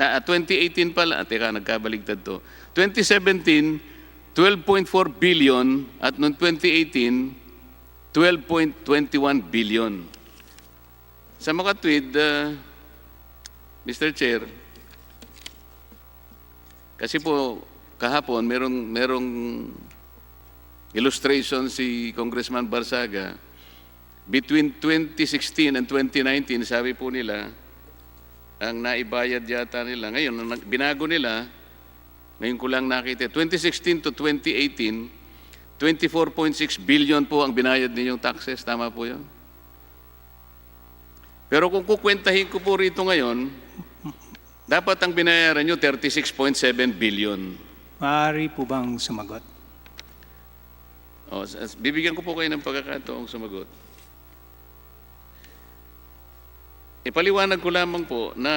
Na, ah, 2018 pala, teka, nagkabaligtad to. 2017, 12.4 billion at noong 2018, 12.21 billion. Sa mga tweet, ah, Mr. Chair, kasi po kahapon merong merong illustration si Congressman Barsaga between 2016 and 2019 sabi po nila ang naibayad yata nila ngayon binago nila ngayon ko lang nakita 2016 to 2018 24.6 billion po ang binayad ninyong taxes tama po 'yon Pero kung kukwentahin ko po rito ngayon dapat ang binayaran nyo 36.7 billion Maaari po bang sumagot? O, bibigyan ko po kayo ng pagkakataong sumagot. Ipaliwanag ko lamang po na